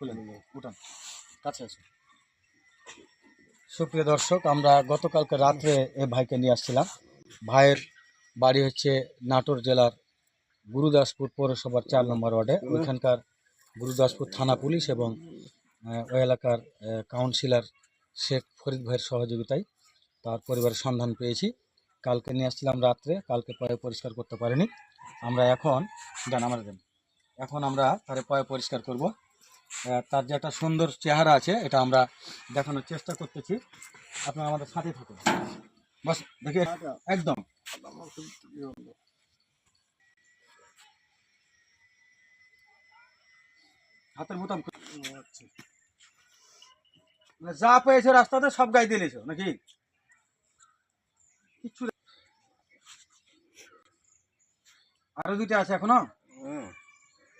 খুলে উঠান। কাছে আসুন। সুপ্রিয় দর্শক আমরা গতকালকে রাত্রে এ ভাইকে নিয়ে আসছিলাম। ভাইয়ের বাড়ি হচ্ছে নাটোর জেলার গুরুদাসপুর পৌরসভার চার নম্বর ওয়ার্ডে। ওইখানকার গুরুদাসপুর থানা পুলিশ এবং ওই এলাকার কাউন্সিলর শেখ ফরিদ ভাইয়ের সহযোগিতায় তার পরিবারের সন্ধান পেয়েছি। কালকে নিয়ে আসছিলাম রাত্রে কালকে পরে পরিষ্কার করতে পারিনি। আমরা এখন দেন আমার দেন। এখন আমরা তারে পয়ে পরিষ্কার করব। তার যে একটা সুন্দর চেহারা আছে এটা আমরা দেখানোর চেষ্টা করতেছি। আপনারা আমাদের সাথে থাকুন। বস দেখি একদম। হাতের বোতাম মানে যা পেয়েছ রাস্তাতে সব গাই দিয়েছ নাকি? কিচ্ছু আরও দুইটা আছে এখনও?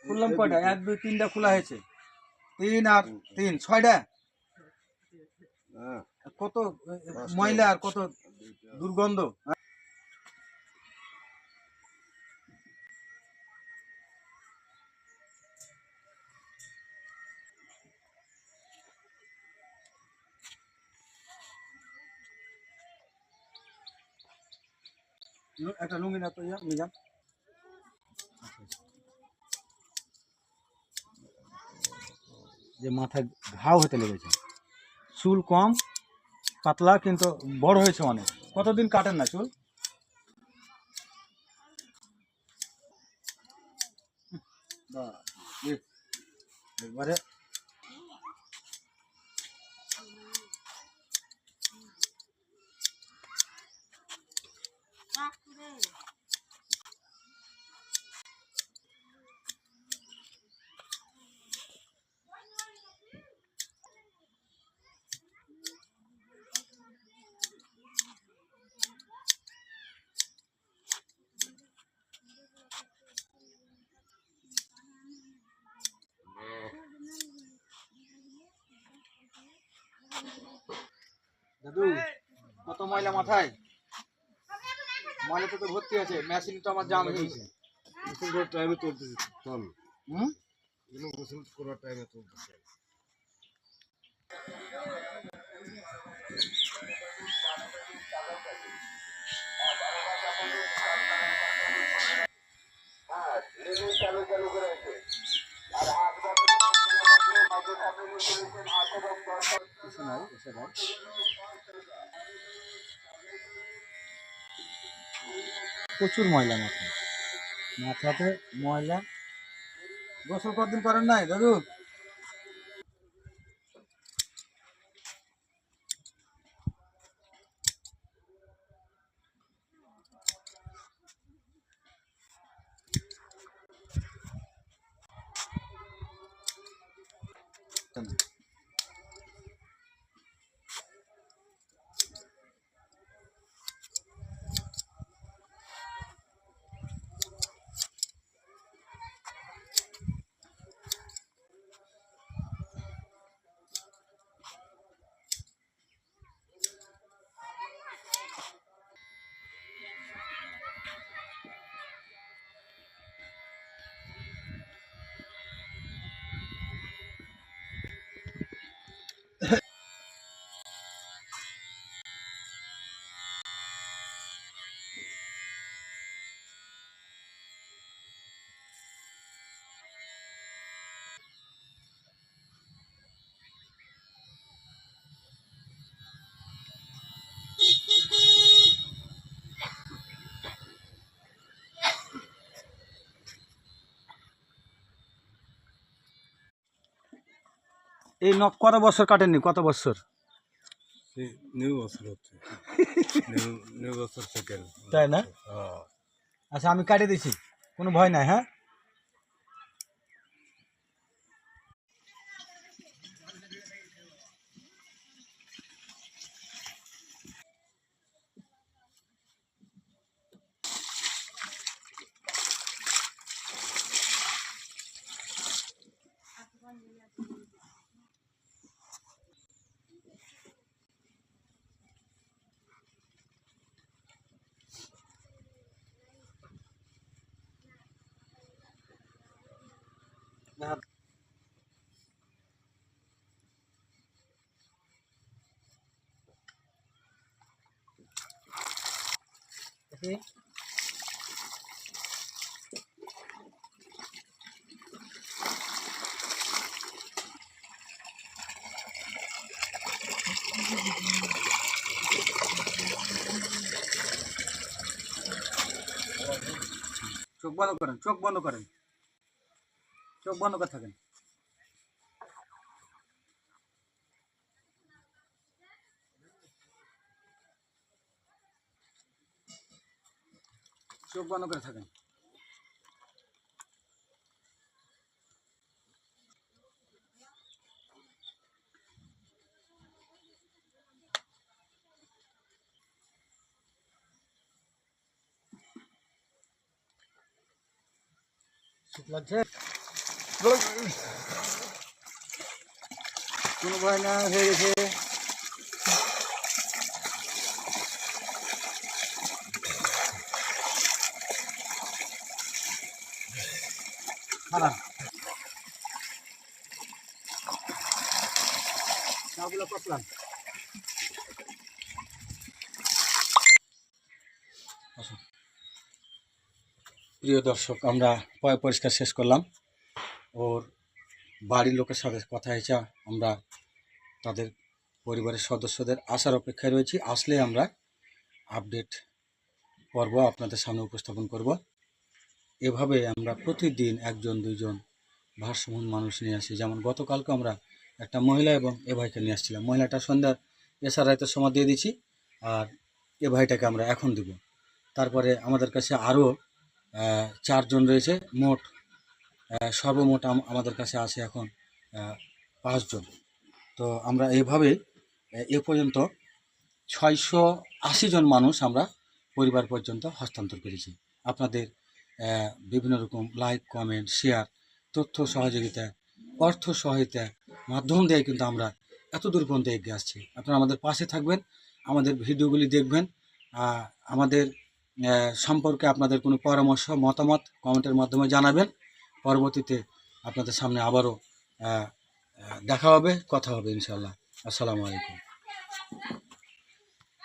খুললাম কয়টা? এক দুই তিনটা খোলা হয়েছে। তিন আর তিন ছয়টা? কত এ, এ, ময়লা আর কত দুর্গন্ধ? হ্যাঁ? একটা লুঙ্গি না তো ইয়া নিজাম যে মাথায় ঘাও হতে লেগেছে। চুল কম, পাতলা কিন্তু বড় হয়েছে অনেক। কতদিন কাটেন না চুল দাদু কত ময়লা মাথায়। ময়লা তো তো ভর্তি আছে মেশিন তো আমার জাম হয়েছে টাইমে চলতেছে চল। হুম? করার টাইমে চলতেছে প্রচুর ময়লা মাথা মাথাতে ময়লা। গোসল কতদিন করেন নাই দাদু? এই নখ কত বছর কাটেননি? কত বছর? তাই না? হ্যাঁ। আচ্ছা আমি কাটে দিছি। কোনো ভয় নাই হ্যাঁ? দেখি চোখ বন্ধ করেন চোখ বন্ধ করেন। চোখ বন্ধ করে থাকেন। চোখ বন্ধ করে থাকেন। শীত লাগছে? কোনো ভয় না হয়ে গেছে প্রিয় দর্শক আমরা পয় পরিষ্কার শেষ করলাম। ওর বাড়ির লোকের সাথে কথা হয়েছে। আমরা তাদের পরিবারের সদস্যদের আসার অপেক্ষায় রয়েছি। আসলে আমরা আপডেট পর্ব আপনাদের সামনে উপস্থাপন করব। এভাবে আমরা প্রতিদিন একজন, দুইজন ভারসাম্য মানুষ নিয়ে আসি। যেমন গতকালকে আমরা একটা মহিলা এবং এ ভাইকে নিয়ে আসছিলাম। মহিলাটা সন্ধ্যার এসার রাতের সময় দিয়ে দিচ্ছি আর এ ভাইটাকে আমরা এখন দিব। তারপরে আমাদের কাছে আরও চারজন রয়েছে। মোট সর্বমোট আমাদের কাছে আছে এখন পাঁচজন। তো আমরা এইভাবে আহ, এ পর্যন্ত ছয়শো আশি জন মানুষ আমরা পরিবার পর্যন্ত হস্তান্তর করেছি। আপনাদের বিভিন্ন রকম লাইক কমেন্ট শেয়ার তথ্য সহযোগিতা অর্থ সহায়তা মাধ্যম দিয়ে কিন্তু আমরা এত দূর পর্যন্ত এগিয়ে আসছি। আপনারা আমাদের পাশে থাকবেন আমাদের ভিডিওগুলি দেখবেন আমাদের সম্পর্কে আপনাদের কোনো পরামর্শ মতামত কমেন্টের মাধ্যমে জানাবেন। পরবর্তীতে আপনাদের সামনে আবারও দেখা হবে কথা হবে ইনশাল্লাহ আসসালামু আলাইকুম।